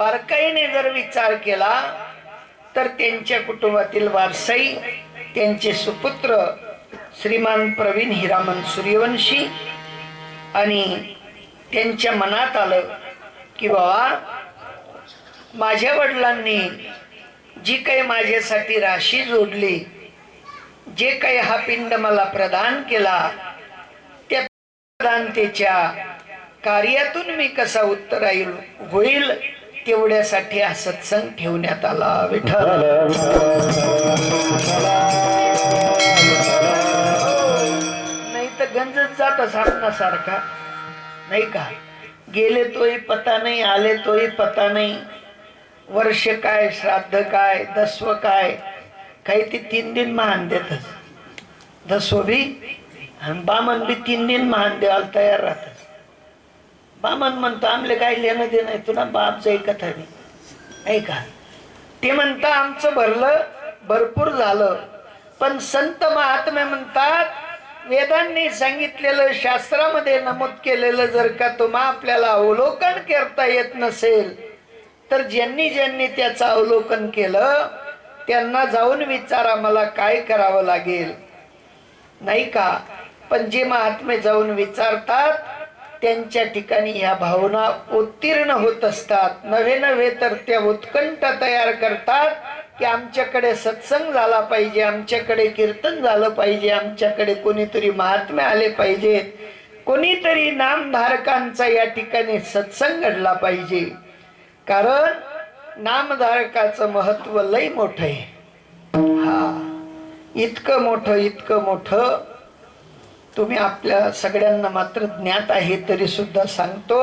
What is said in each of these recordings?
बारकाईने जर विचार केला तर त्यांच्या कुटुंबातील वारसाई त्यांचे सुपुत्र श्रीमान प्रवीण हिरामन सूर्यवंशी आणि त्यांच्या मनात आलं की बाबा माझ्या वडिलांनी जी काही माझ्यासाठी राशी जोडली जे काही हा पिंड मला प्रदान केला त्या प्रदानतेच्या कार्यातून मी कसा उत्तराईल होईल तेवढ्यासाठी हा सत्संग ठेवण्यात आला विठ्ठल. नाही तर गंजत जात सारखा नाही का? गेले तोही पता नाही आले तोही पता नाही. वर्ष काय श्राद्ध काय दस्व काय? काही ते तीन दिन महान देतच. दस्व बी आणि बामन बी तीन दिन महान देवाला तयार राहत बामन म्हणतो आमले काय लेणं देणं आहे तुला बापचं ऐकत नाही ऐका ते म्हणता आमचं भरलं भरपूर झालं. पण संत महात्मे म्हणतात वेदांनी सांगितलेलं शास्त्रामध्ये नमूद केलेलं जर का तुम्हा आपल्याला अवलोकन करता येत नसेल तर ज्यांनी ज्यांनी त्याचं अवलोकन केलं त्यांना जाऊन विचारा मला काय करावं लागेल. नाही का? पण जे महात्मे जाऊन विचारतात त्यांच्या ठिकाणी ह्या भावना उत्तीर्ण होत असतात. नव्हे नव्हे तर त्या उत्कंठ तयार करतात की आमच्याकडे सत्संग झाला पाहिजे आमच्याकडे कीर्तन झालं पाहिजे आमच्याकडे कोणीतरी महात्मे आले पाहिजेत कोणीतरी नामधारकांचा या ठिकाणी सत्संग घडला पाहिजे. कारण नामधारकाचं महत्त्व लय मोठं आहे. हा इतकं मोठं इतकं मोठं तुम्ही आपल्या सगळ्यांना मात्र ज्ञात आहे तरी सुद्धा सांगतो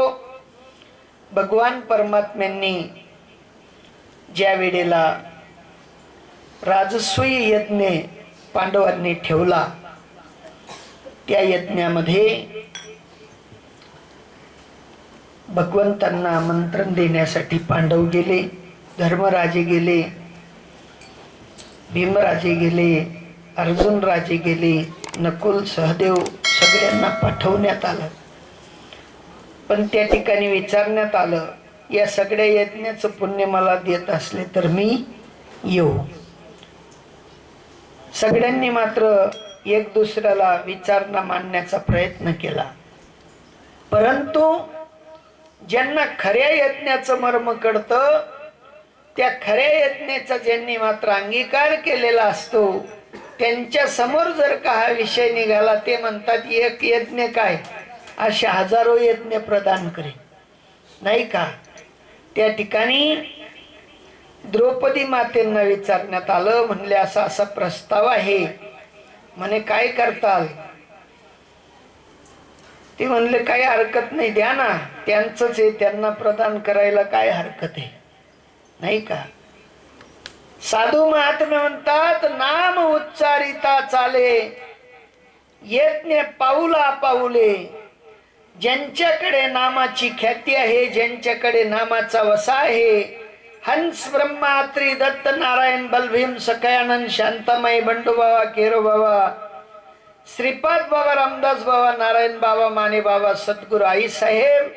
भगवान परमात्म्यांनी ज्या वेळेला राजस्वी यज्ञ पांडवांनी ठेवला त्या यज्ञामध्ये भगवंतांना आमंत्रण देण्यासाठी पांडव गेले धर्मराजे गेले भीमराजे गेले अर्जुन राजे गेले नकुल सहदेव सगळ्यांना पाठवण्यात आलं. पण त्या ठिकाणी विचारण्यात आलं या सगळ्या यज्ञाचं पुण्य मला देत असले तर मी येऊ. सगळ्यांनी मात्र एक दुसऱ्याला विचारणा मांडण्याचा प्रयत्न केला. परंतु ज्यांना खऱ्या यज्ञाचं मर्म कळतं त्या खऱ्या यज्ञाचा ज्यांनी मात्र अंगीकार केलेला असतो त्यांच्यासमोर जर का हा विषय निघाला ते म्हणतात एक यज्ञ काय? असे हजारो यज्ञ प्रदान करे नाही का? त्या ठिकाणी द्रौपदी मातेंना विचारण्यात आलं म्हणले असा असा प्रस्ताव आहे. म्हणे काय करताल? ते म्हणले काही हरकत नाही द्या ना. त्यांचंच आहे त्यांना प्रदान करायला काय हरकत आहे? नाही का? साधू महात्मे म्हणतात नाम उच्चारिता चाले यज्ञ पाऊला पाऊले. ज्यांच्याकडे नामाची ख्याती आहे ज्यांच्याकडे नामाचा वसा आहे हंस ब्रह्मात्री दत्त नारायण बलभीम सकयानंद शांतामाई बंडू बाबा केरो बाबा श्रीपाद बाबा रामदास बाबा नारायण बाबा माने बाबा सद्गुरू आई साहेब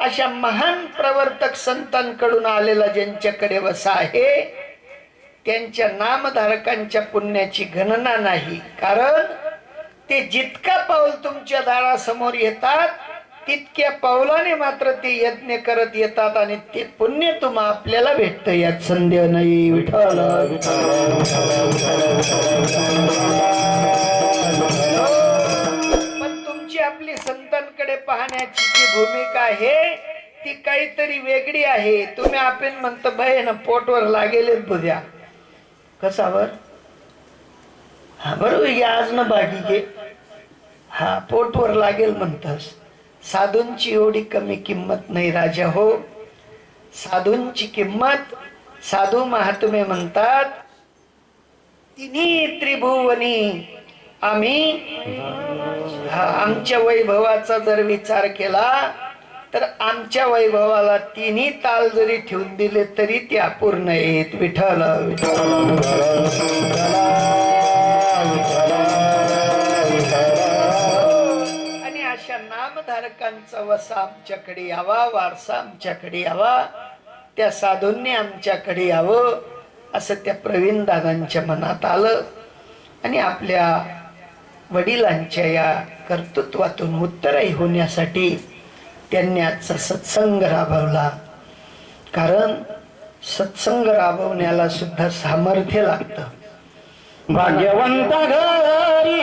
अशा महान प्रवर्तक संतांकडून आलेला ज्यांच्याकडे वसा आहे त्यांच्या नामधारकांच्या पुण्याची गणना नाही. कारण ते जितका पाऊल तुमच्या दारासमोर येतात तितक्या पावलाने मात्र ते यज्ञ करत येतात आणि ते पुण्य तुम्हा आपल्याला भेटत. यात संदेह नाही. विठ्ठल. पण तुमची आपली संतांकडे पाहण्याची जी भूमिका आहे ती काहीतरी वेगळी आहे. तुम्ही आपण म्हणतो भय ना पोटवर लागेलच बुद्या. कसावर? हा बरोबर या आज ना बागी घे. हा पोटवर लागेल म्हणतस. साधूंची एवढी कमी किंमत नाही राजा हो. साधूंची किंमत साधू महात्मे म्हणतात तिन्ही त्रिभुवनी आम्ही हा आमच्या वैभवाचा जर विचार केला तर आमच्या वैभवाला तिन्ही ताल जरी ठेवून दिले तरी ते अपूर्ण येत विठ्ठल. आणि अशा नामधारकांचा वसा आमच्याकडे यावा वारसा आमच्याकडे यावा त्या साधूंनी आमच्याकडे यावं असं त्या प्रवीण दादांच्या मनात आलं. आणि आपल्या वडिलांच्या या कर्तृत्वातून उत्तरही होण्यासाठी त्यांनी आजचा सत्संग राबवला. कारण सत्संग राबवण्याला सुद्धा सामर्थ्य लागतं. भाग्यवंत घरी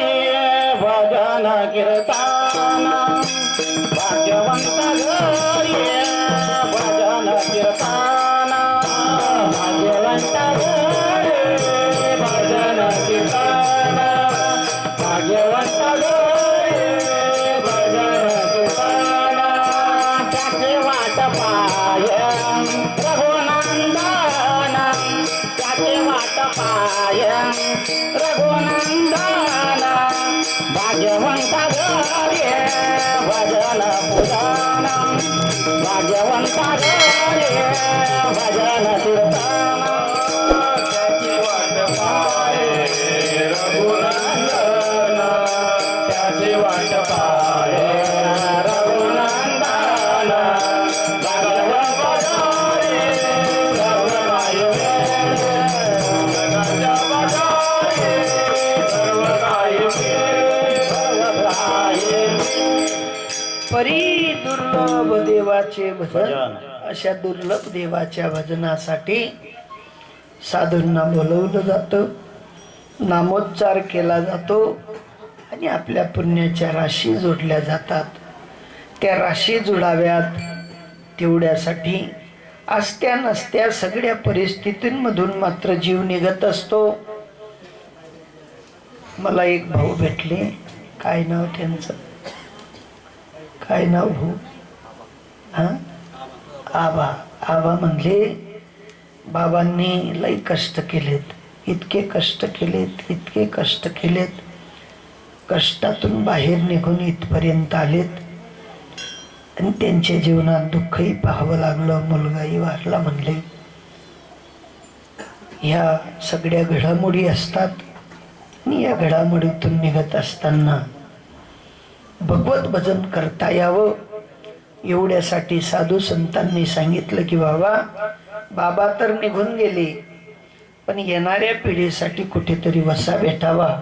भजन कीर्तन भाग्यवंत भजन कीर्तन. परी दुर्लभ देवाचे भजन अशा दुर्लभ देवाच्या भजनासाठी साधूंना बोलवलं जातं नामोच्चार केला जातो आणि आपल्या पुण्याच्या राशी जोडल्या जातात. त्या राशी जुडाव्यात तेवढ्यासाठी असत्या नसत्या सगळ्या परिस्थितींमधून मात्र जीव निघत असतो. मला एक भाऊ भेटले काय नाव त्यांचं? काय नाव हो? हां? आबा. आबा म्हणले बाबांनी लई कष्ट केलेत. इतके कष्ट केलेत इतके कष्ट केलेत. कष्टातून बाहेर निघून इथपर्यंत आलेत. आणि त्यांच्या जीवनात दुःखही पाहावं लागलं. मुलगाही वारला म्हणले. ह्या सगळ्या घडामोडी असतात. आणि या घडामोडीतून निघत असताना भगवत भजन करता यावं. एवढ्यासाठी साधू संतांनी सांगितलं की बाबा बाबा तर निघून गेले पण येणाऱ्या पिढीसाठी कुठेतरी वसा भेटावा.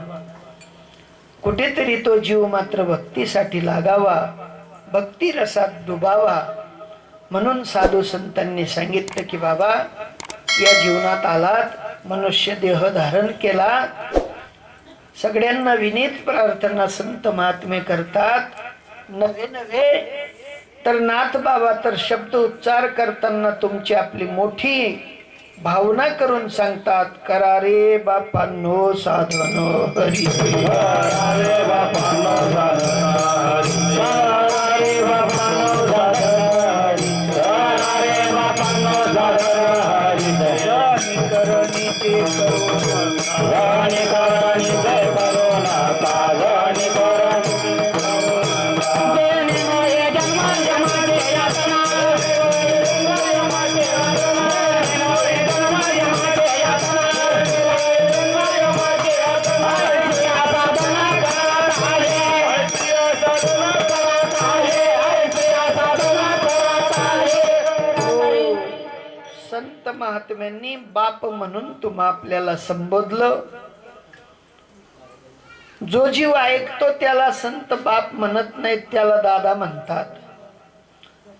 कुठेतरी तो जीव मात्र भक्तीसाठी लागावा. भक्ती रसात डुबावा. म्हणून साधू संतांनी सांगितलं की बाबा या जीवनात आलात मनुष्य देह धारण केला सगळ्यांना विनीत प्रार्थना संत महात्मे करतात. नवे नवे. तर नाथ बाबा तर शब्द उच्चार करताना तुमची आपली मोठी भावना करून सांगतात करा रे बापांनो साधनो हरी हरे. संत महात्म्यांनी बाप म्हणून तुम्हा आपल्याला संबोधलं. जो जीव ऐकतो त्याला संत बाप म्हणत नाहीत त्याला दादा म्हणतात.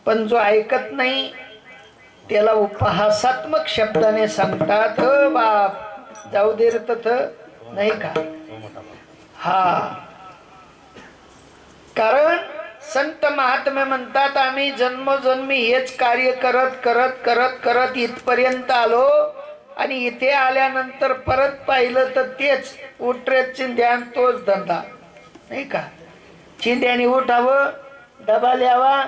पण जो ऐकत नाही त्याला उपहासात्मक शब्दाने सांगतात बाप जाऊ दे तथ. नाही का? हा. कारण संत महात्मे म्हणतात आम्ही जन्मजन्मी हेच कार्य करत करत करत करत इथपर्यंत आलो आणि इथे आल्यानंतर परत पाहिलं तर तेच उठरेत चिंध्यान तोच धंदा. नाही का? चिंध्याने उठावं डबा ल्यावा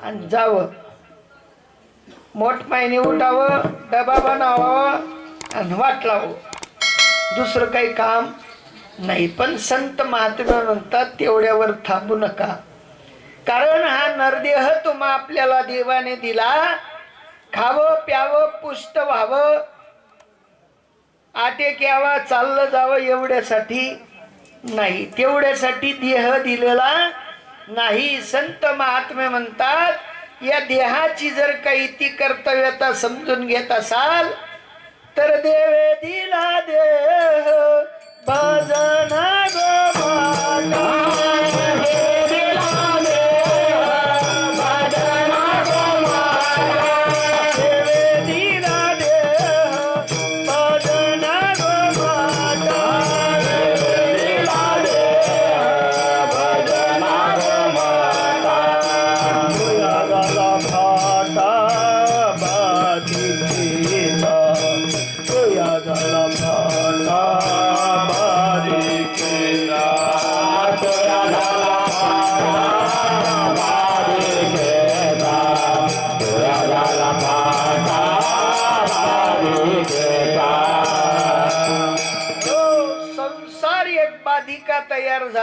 आणि जावं. मोठमाईने उठावं डबा बनावा आणि वाट लावं दुसरं काही काम नाही. पण संत महात्मा म्हणतात तेवढ्यावर थांबू नका. कारण हा नरदेह तुम्हा आपल्याला देवाने दिला. खावं प्यावं पुष्ट व्हावं. आटे घ्यावा चाललं जावं एवढ्यासाठी नाही. तेवढ्यासाठी देह दिलेला नाही. संत महात्मे म्हणतात या देहाची जर काही ती कर्तव्यता समजून घेत असाल तर देवे दिला देह. भजना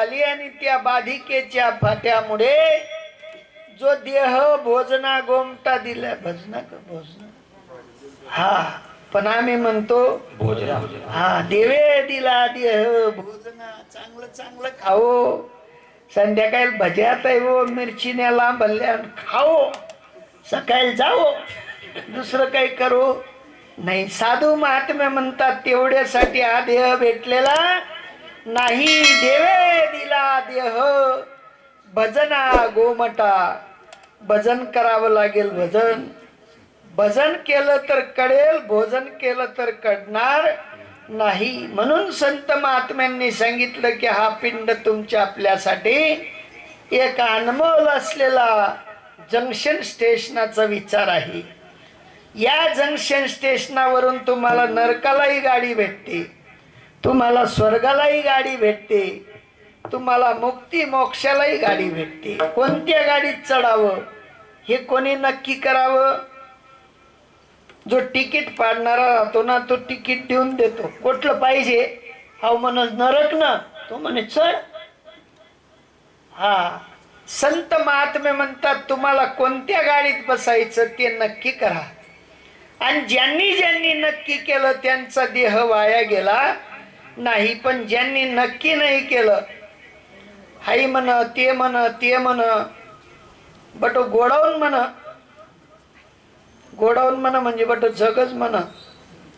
झाली आणि त्या बाधिकेच्या फाट्यामुळे जो देह भोजना गोमटा दिला भजना का भोजना? हा पण आम्ही म्हणतो हा देवे दिला देह भोजना चांगलं चांगलं खाओ. संध्याकाळी भज्यात हो मिरचीने लांबल्या खाओ. सकाळी जाओ दुसरं काही करू. नाही साधू महात्मे म्हणतात तेवढ्यासाठी हा देह भेटलेला नाही देवे दिला देह. भजना गोमटा. भजन करावं लागेल भजन. भजन केलं तर कळेल भोजन केलं तर कळणार नाही. म्हणून संत महात्म्यांनी सांगितलं की हा पिंड तुमच्या आपल्यासाठी एक अनमोल असलेला जंक्शन स्टेशनाचा विचार आहे. या जंक्शन स्टेशनावरून तुम्हाला नरकालाही गाडी भेटते. तुम्हाला स्वर्गालाही गाडी भेटते. तुम्हाला मुक्ती मोक्षालाही गाडी भेटते. कोणत्या गाडीत चढावं? हे कोणी नक्की करावं? जो तिकीट पाडणारा राहतो ना तो तिकीट देऊन देतो. कुठलं पाहिजे? हा म्हणत नरक ना. तो म्हणे चढ हा. संत महात्मे म्हणतात तुम्हाला कोणत्या गाडीत बसायचं ते नक्की करा. आणि ज्यांनी ज्यांनी नक्की केलं त्यांचा देह वाया गेला. नाही पण ज्यांनी नक्की नाही केलं हाई म्हण ते म्हण ते म्हण बट गोडाऊन म्हण गोडाऊन म्हण म्हणजे बट जगच म्हण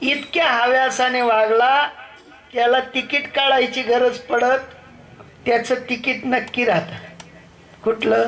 इतक्या हव्यासाने वागला त्याला तिकीट काढायची गरज पडत त्याचं तिकीट नक्की राहत. कुठलं?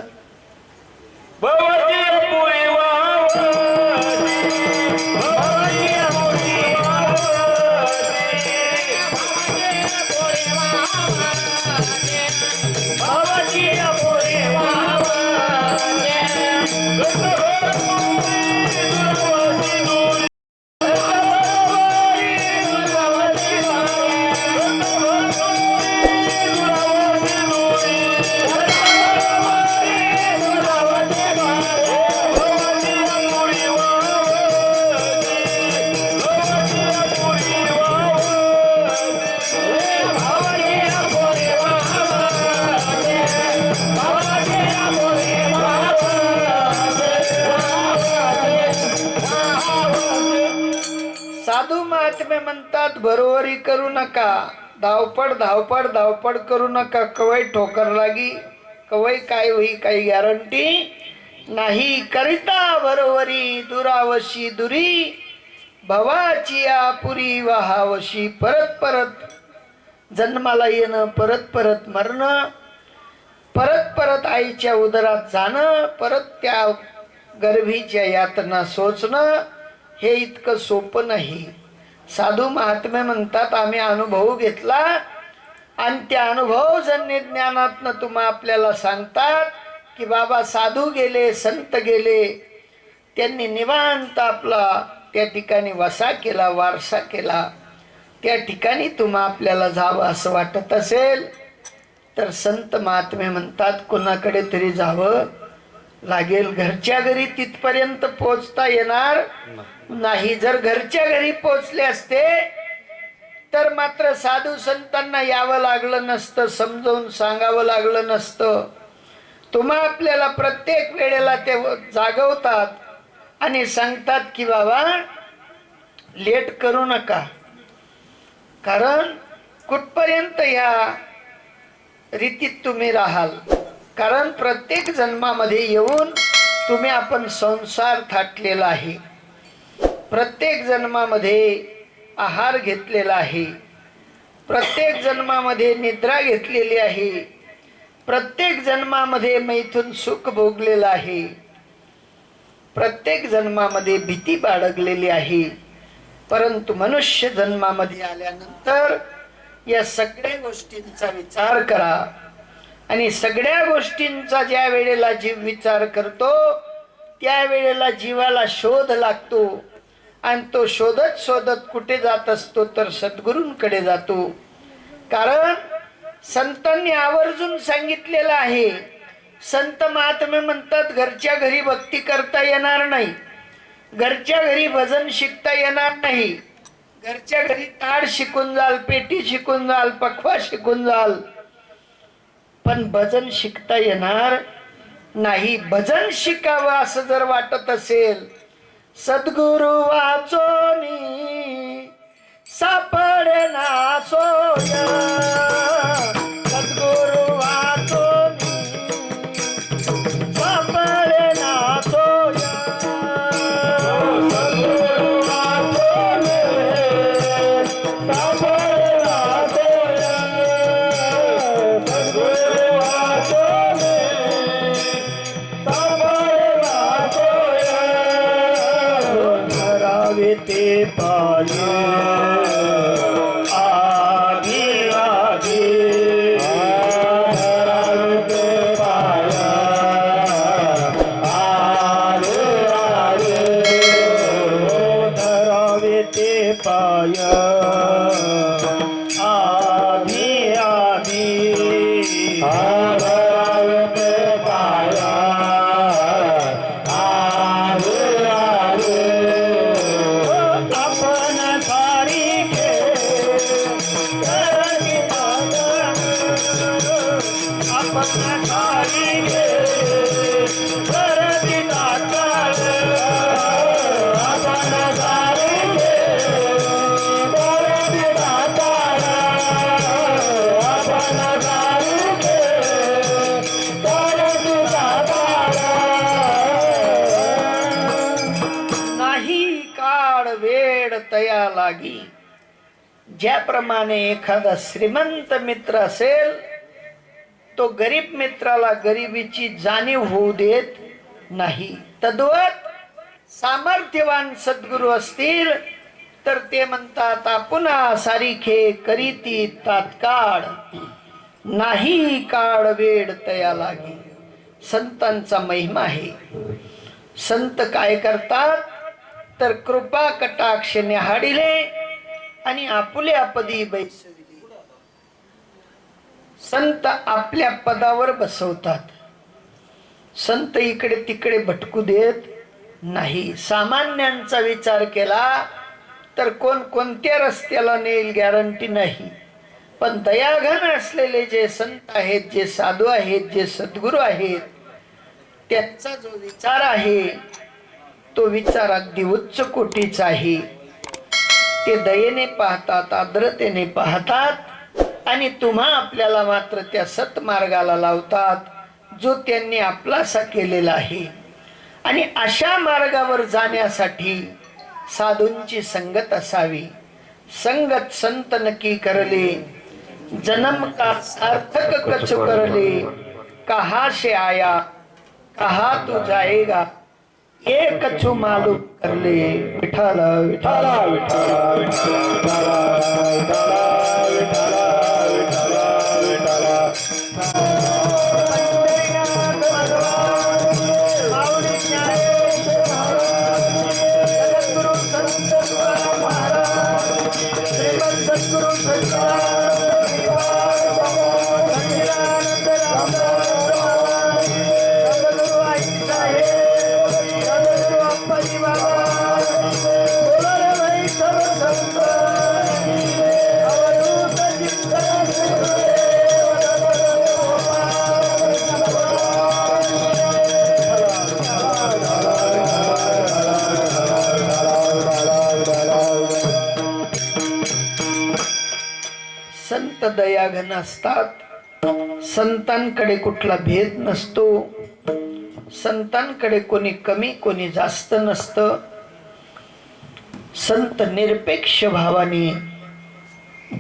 साधू महात्मे म्हणतात बरोबरी करू नका. धावपड धावपड धावपड करू नका. कवय ठोकर लागी. कवय काय होई काही गॅरंटी नाही करिता. बरोबरी दुरावशी दुरी. भवाची आपुरी वहावशी परत परत. जन्माला येणं परत परत मरणं. परत परत आईच्या उदरात जाणं. परत त्या गर्भीच्या यातना सोचणं. हे इतकं सोपं नाही. साधू महात्मे म्हणतात आम्ही अनुभव घेतला आणि त्या अनुभवजन्य ज्ञानातनं तुम्हा आपल्याला सांगतात की बाबा साधू गेले संत गेले त्यांनी निवांत आपला त्या ठिकाणी वसा केला वारसा केला. त्या ठिकाणी तुम्हा आपल्याला जावं असं वाटत असेल. तर संत महात्मे म्हणतात कोणाकडे तरी जावं लागेल घरच्या घरी तिथपर्यंत पोचता येणार नाही. जर घरच्या घरी पोचले असते तर मात्र साधू संतांना यावं लागलं नसतं समजावून सांगावं लागलं नसतं. तुम्हा आपल्याला प्रत्येक वेळेला ते जागवतात आणि सांगतात की बाबा लेट करू नका. कारण कुठपर्यंत या रीतीत तुम्ही राहाल? कारण प्रत्येक जन्मामध्ये येऊन तुम्ही आपण संसार थाटलेला आहे. प्रत्येक जन्मामध्ये आहार घेतलेला आहे. प्रत्येक जन्मामध्ये निद्रा घेतलेली आहे. प्रत्येक जन्मामध्ये मैथून सुख भोगलेलं आहे. प्रत्येक जन्मामध्ये भीती बाळगलेली आहे. परंतु मनुष्य जन्मामध्ये आल्यानंतर या सगळ्या गोष्टींचा विचार करा. आणि सगळ्या गोष्टींचा ज्या वेळेला जीव विचार करतो त्यावेळेला जीवाला शोध लागतो. आणि तो शोधत शोधत कुठे जात असतो तर सद्गुरूंकडे जातो. कारण संतांनी आवर्जून सांगितलेलं आहे संत महात्मे म्हणतात घरच्या घरी भक्ती करता येणार नाही. घरच्या घरी भजन शिकता येणार नाही. घरच्या घरी ताड शिकून जाल पेटी शिकून जाल पखवा शिकून जाल पण भजन शिकता येणार नाही. भजन शिकावं असं जर वाटत असेल सद्गुरु वाचोनी सापडे ना सोया. वेळ तया लागी ज्याप्रमाणे एखादा श्रीमंत मित्र असेल तो गरीब मित्राला गरिबीची जाणीव होऊ देत नाही. तद्वत सामर्थ्यवान सद्गुरू असतील तर ते म्हणतात आपण सारीखे करीती तात्काळ. नाही काळ वेड तया लागी संतांचा महिमा आहे. संत काय करतात? तर कृपा कटाक्ष निहाडिले आणि आपुले आपदी बैसविले. संत आपल्या पदावर बसवतात. संत इकडे तिकडे भटकू देत नाही. सामान्यांचा विचार केला तर कोण कोणत्या रस्त्याला नेईल गॅरंटी नाही. पण दयाघन असलेले जे संत आहेत जे साधू आहेत जे सद्गुरू आहेत त्यांचा जो विचार आहे तो विचार अगदी उच्च कोटीचा आहे. ते दयेने पाहतात आर्द्रतेने पाहतात आणि तुम्हा आपल्याला मात्र त्या सतमार्गाला लावतात जो त्यांनी आपलासा केलेला आहे. आणि अशा मार्गावर जाण्यासाठी साधूंची संगत असावी. संगत संत नक्की करले जन्म का सार्थक कच करले कहा से आया कहा तू जाएगा एक कछु मालूम कर ले विठाल विठाला विठाला विठाला संत दयाघन असतात. संतांकडे कुठला भेद नसतो. संतांकडे कोणी कमी कोणी जास्त नसतं. संत निरपेक्ष भावाने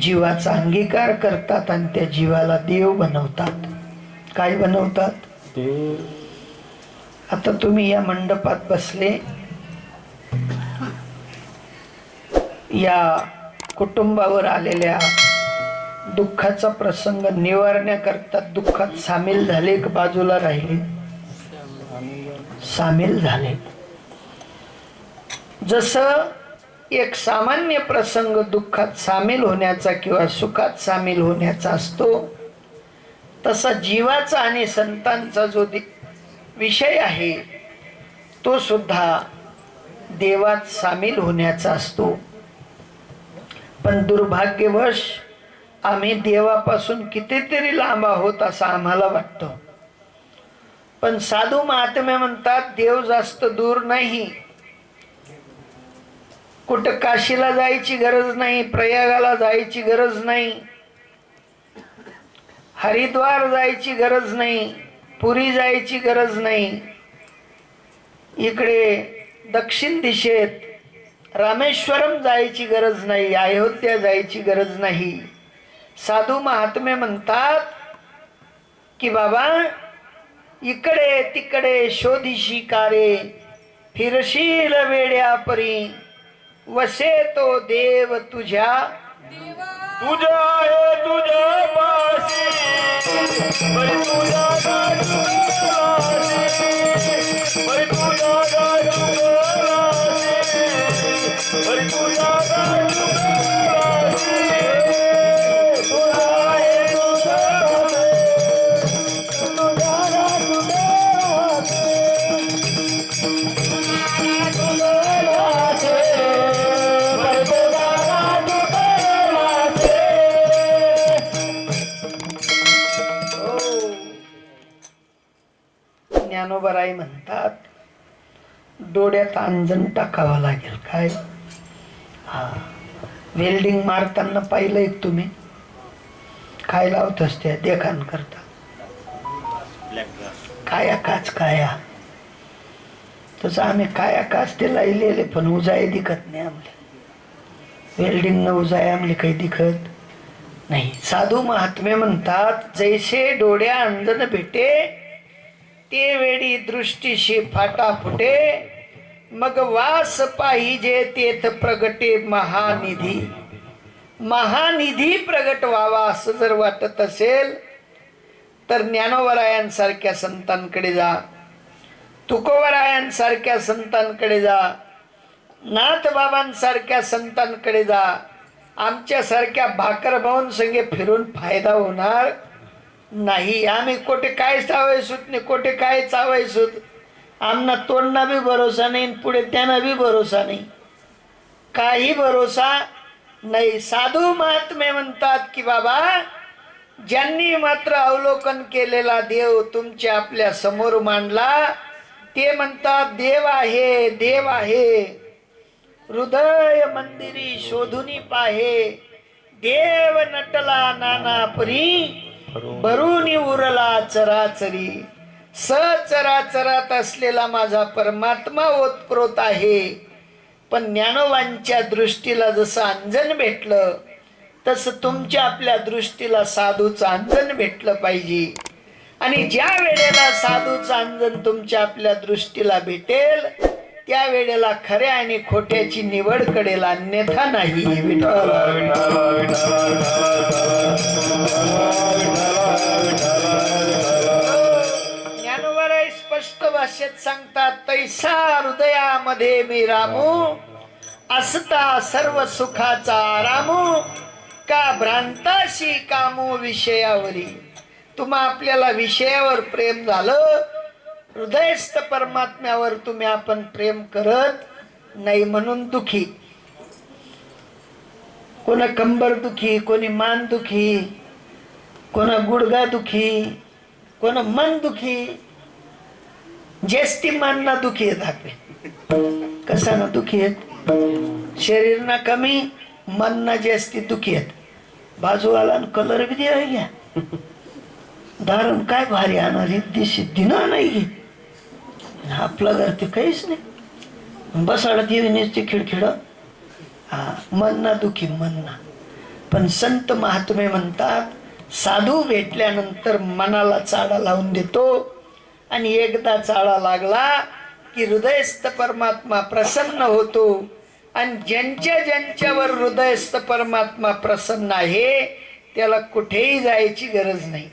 जीवाचा अंगीकार करतात आणि त्या जीवाला देव बनवतात. काय बनवतात? आता तुम्ही या मंडपात बसले. या कुटुंबावर आलेल्या दुःखाचा प्रसंग निवारण्याकरता दुःखात सामील झाले एक बाजूला राहिले. सामील झाले. जसं एक सामान्य प्रसंग दुःखात सामील होण्याचा किंवा सुखात सामील होण्याचा असतो तसा जीवाचा आणि संतांचा जो दि- विषय आहे तो सुद्धा देवात सामील होण्याचा असतो. पण दुर्भाग्यवश आम्ही देवापासून कितीतरी लांब आहोत असं आम्हाला वाटतं. पण साधू महात्मे म्हणतात देव जास्त दूर नाही. कुठं काशीला जायची गरज नाही प्रयागाला जायची गरज नाही. हरिद्वार जायची गरज नाही पुरी जायची गरज नाही. इकडे दक्षिण दिशेत रामेश्वरम जायची गरज नाही अयोध्या जायची गरज नाही. साधू महात्मे म्हणतात की बाबा, इकडे तिकडे शोधिशी कारे, फिरशील वेड्या परी वसे तो देव तुझ्या. तुझ्या आहे तुझ्या डोळ्यात अंजन टाकावं लागेल काय? हा. वेल्डिंग मारताना पाहिलंय तुम्ही? काय लावत असते देखान करता. काया काच काया. तसं आम्ही काया काच ते लायलेले पण उजाय दिखत नाही आमले वेल्डिंग न उजाय आमले काही दिखत नाही. साधू महात्मे म्हणतात जैसे डोळ्या अंजन भेटे ते वेळी दृष्टीशी फाटा फुटे. मग वास पाहिजे तेथ प्रगटे महानिधी. महानिधी प्रगट व्हावा असं जर वाटत असेल तर ज्ञानोवरायांसारख्या संतांकडे जा. तुकोवरायांसारख्या संतांकडे जा. नाथबाबांसारख्या संतांकडे जा. आमच्यासारख्या भाकर संगे फिरून फायदा होणार नाही आम्ही कोठे काय चावायसूत नाही कोठे काय चावायसूत. आमना तोंडना बी भरोसा नाही पुढे त्यांना बी भरोसा नाही. काही भरोसा नाही. साधू महात्मे म्हणतात की बाबा ज्यांनी मात्र अवलोकन केलेला देव तुमच्या आपल्यासमोर मांडला ते म्हणतात देव आहे देव आहे. हृदय मंदिरी शोधुनी पाहे. देव नटला नाना परी भरून उरला चराचरी सचराचरात असलेला माझा परमात्मा ओतप्रोत आहे पण ज्ञानवांच्या दृष्टीला जसं अंजन भेटलं तसं तुमच्या आपल्या दृष्टीला साधूचं अंजन भेटलं पाहिजे आणि ज्या वेळेला साधूचं अंजन तुमच्या आपल्या दृष्टीला भेटेल त्या वेळेला खऱ्या आणि खोट्याची निवड कडेल अन्यथा नाही भाषेत सांगतात तैसा हृदयामध्ये मी रामू असता सर्व सुखाचा रामू का भ्रांताशी कामू विषयावरी? तुम्हा आपल्याला विषयावर प्रेम झालं हृदयस्थ परमात्म्यावर तुम्ही आपण प्रेम करत नाही म्हणून दुखी. कोणा कंबर दुखी कोणी मान दुखी कोणा गुडगा दुखी कोणा मन दुखी जेस्ती मानना दुखी आहेत आपले. कसा ना दुखी आहेत? शरीर ना कमी मन ना जास्ती दुखी आहेत. बाजूवाला कलर बी द्या घ्या. धारण काय भारी आणणार सिद्धी ना नाही घे आपलं घर ते काहीच नाही. बसाडत येण्याची खिडखिड. हा मन ना दुखी मन ना पण संत महात्मे म्हणतात साधू भेटल्यानंतर मनाला चाडा लावून देतो आणि एकदा चाळा लागला की हृदयस्थ परमात्मा प्रसन्न होतो. आणि ज्यांच्या ज्यांच्यावर हृदयस्थ परमात्मा प्रसन्न आहे त्याला कुठेही जायची गरज नाही.